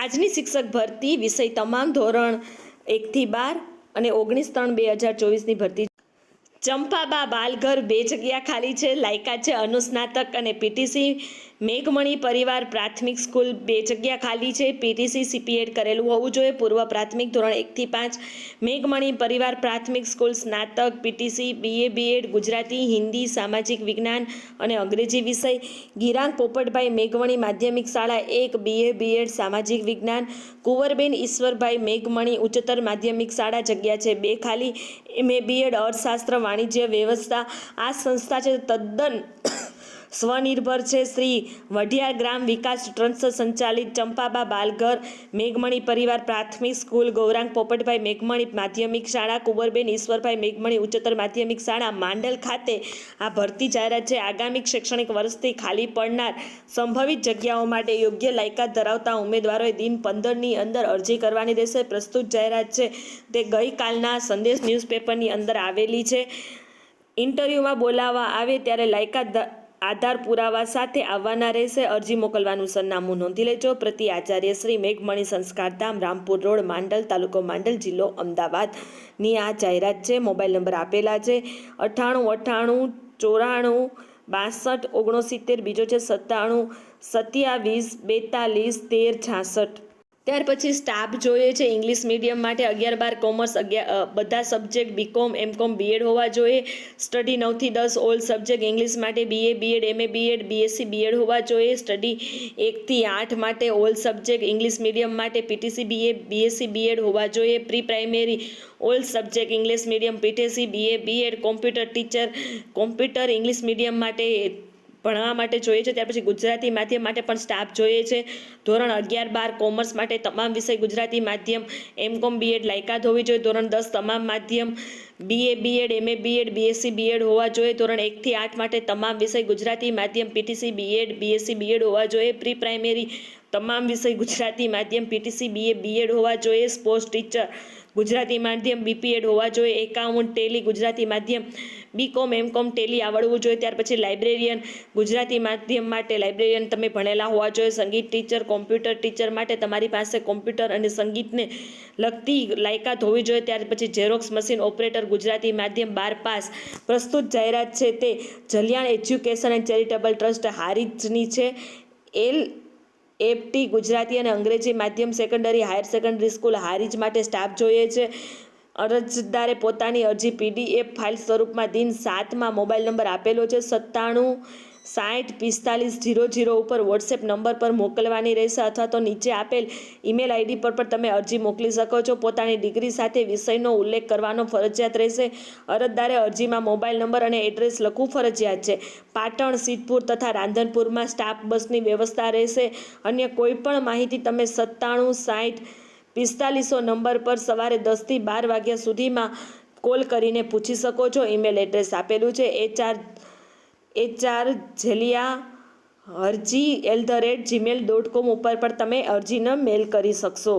આજની શિક્ષક ભરતી વિષય તમામ ધોરણ એકથી બાર અને ઓગણીસ ત્રણ બે હજાર ચોવીસની ભરતી ચંપાબા બાલઘર બે જગ્યા ખાલી છે. લાયકા છે અનુસ્નાતક અને પીટીસી. મેઘમણી પરિવાર પ્રાથમિક સ્કૂલ બે જગ્યા ખાલી છે. પીટીસી સીપીએડ કરેલું હોવું જોઈએ. પૂર્વ પ્રાથમિક ધોરણ એકથી પાંચ. મેઘમણી પરિવાર પ્રાથમિક સ્કૂલ સ્નાતક, PTC BA BEd Gujarati, Hindi, સામાજિક વિજ્ઞાન અને અંગ્રેજી વિષય. ગિરાંગ પોપટભાઈ મેઘમણી માધ્યમિક શાળા એક બીએ બીએડ સામાજિક વિજ્ઞાન. કુંવરબેન ઈશ્વરભાઈ મેઘમણી ઉચ્ચતર માધ્યમિક શાળા જગ્યા છે. બે ખાલી. એમએ બીએડ અર્થશાસ્ત્ર વાણિજ્ય વ્યવસ્થા આ સંસ્થા છે તદ્દન સ્વનિર્ભર છે શ્રી વઢિયાર ગ્રામ વિકાસ ટ્રસ્ટ સંચાલિત ચંપાબા બાલઘર મેઘમણી પરિવાર પ્રાથમિક સ્કૂલ ગૌરાંગ પોપટભાઈ મેઘમણી માધ્યમિક શાળા કુંવરબેન ઈશ્વરભાઈ મેઘમણી ઉચ્ચતર માધ્યમિક શાળા માંડલ ખાતે આ ભરતી જાહેરાત છે. આગામી શૈક્ષણિક વર્ષથી ખાલી પડનાર સંભવિત જગ્યાઓ માટે યોગ્ય લાયકાત ધરાવતા ઉમેદવારોએ દિન પંદરની અંદર અરજી કરવાની રહેશે. પ્રસ્તુત જાહેરાત છે તે ગઈકાલના સંદેશ ન્યૂઝપેપરની અંદર આવેલી છે. ઇન્ટરવ્યૂમાં બોલાવવા આવે ત્યારે લાયકાત આધાર પુરાવા સાથે આવવાના રહેશે. અરજી મોકલવાનું સરનામું નોંધી લેજો. પ્રતિ આચાર્ય શ્રી મેઘમણી સંસ્કારધામ રામપુર રોડ, માંડલ તાલુકો માંડલ જિલ્લો અમદાવાદની આ જાહેરાત છે. મોબાઈલ નંબર આપેલા છે. અઠ્ઠાણું અઠ્ઠાણું, ચોરાણું, બાસઠ, ઓગણસિત્તેર. બીજો છે સત્તાણું, સત્યાવીસ, બેતાલીસ, તેર, છાસઠ. ત્યાર પછી સ્ટાફ જોઈએ છે ઇંગ્લિશ મીડિયમ માટે. અગિયાર બાર કોમર્સ, અગિયાર બધા સબ્જેક્ટ બીકોમ એમકોમ બીએડ હોવા જોઈએ. સ્ટડી નવથી દસ ઓલ સબ્જેક્ટ ઇંગ્લિશ માટે. BA BEd MA BEd BSc BEd હોવા જોઈએ. સ્ટડી એકથી આઠ માટે ઓલ સબ્જેક્ટ ઇંગ્લિશ મીડિયમ માટે. પીટીસી બીએ બીએસસી બીએડ હોવા જોઈએ. Pre primary all subject English medium. PTC BA BEd computer teacher, computer English medium માટે. ભણવા માટે જોઈએ છે, ત્યાર પછી ગુજરાતી માધ્યમ માટે પણ સ્ટાફ જોઈએ છે. ધોરણ અગિયાર બાર કોમર્સ માટે તમામ વિષય ગુજરાતી માધ્યમ એમકોમ બીએડ લાયકાત હોવી જોઈએ. ધોરણ દસ તમામ માધ્યમ BA BEd MA BEd BSc BEd હોવા જોઈએ. ધોરણ એકથી આઠ માટે તમામ વિષય ગુજરાતી માધ્યમ પીટીસી બીએડ બીએસસી બીએડ હોવા જોઈએ. પ્રી પ્રાઇમરી તમામ વિષય ગુજરાતી માધ્યમ પીટીસી બીએ બીએડ હોવા જોઈએ. સ્પોર્ટ્સ ટીચર ગુજરાતી માધ્યમ બીપીએડ હોવા જોઈએ, એકાઉન્ટ, ટેલી, ગુજરાતી માધ્યમ બીકોમ એમકોમ ટેલી આવડવું જોઈએ. ત્યાર પછી લાઇબ્રેરિયન, ગુજરાતી માધ્યમ માટે લાઇબ્રેરિયન તમે ભણેલા હોવા જોઈએ. સંગીત ટીચર, કોમ્પ્યુટર ટીચર માટે તમારી પાસે કોમ્પ્યુટર અને સંગીતને લગતી લાયકાત હોવી જોઈએ. ત્યાર પછી ઝેરોક્સ મશીન ઓપરેટર, ગુજરાતી માધ્યમ, બાર પાસ. પ્રસ્તુત જાહેરાત છે તે Jaliyan education and charitable trust હારીજની છે. એલ એફટી ગુજરાતી અને અંગ્રેજી માધ્યમ secondary higher secondary school Harij માટે સ્ટાફ જોઈએ છે. અરજદારે પોતાની અરજી પીડીએફ ફાઇલ સ્વરૂપમાં દિન સાતમાં મોબાઈલ નંબર આપેલો છે. સત્તાણું સાઠ પિસ્તાલીસ જીરો જીરો ઉપર વોટ્સએપ નંબર પર મોકલવાની રહેશે અથવા તો નીચે આપેલ ઈમેલ આઈડી પર પણ તમે અરજી મોકલી શકો છો. પોતાની ડિગ્રી સાથે વિષયનો ઉલ્લેખ કરવાનો ફરજિયાત રહેશે. અરજદારે અરજીમાં મોબાઈલ નંબર અને એડ્રેસ લખવું ફરજિયાત છે. પાટણ, સિદ્ધપુર તથા રાંધનપુરમાં સ્ટાફ બસની વ્યવસ્થા રહેશે. અન્ય કોઈપણ માહિતી તમે સત્તાણું સાઠ પિસ્તાલીસો નંબર પર સવારે દસથી બાર વાગ્યા સુધીમાં કોલ કરીને પૂછી શકો છો. ઈમેલ એડ્રેસ આપેલું છે. HR HR Jaliya Harji at the rate Gmail dot com ઉપર પણ તમે અરજીનો મેલ કરી શકશો.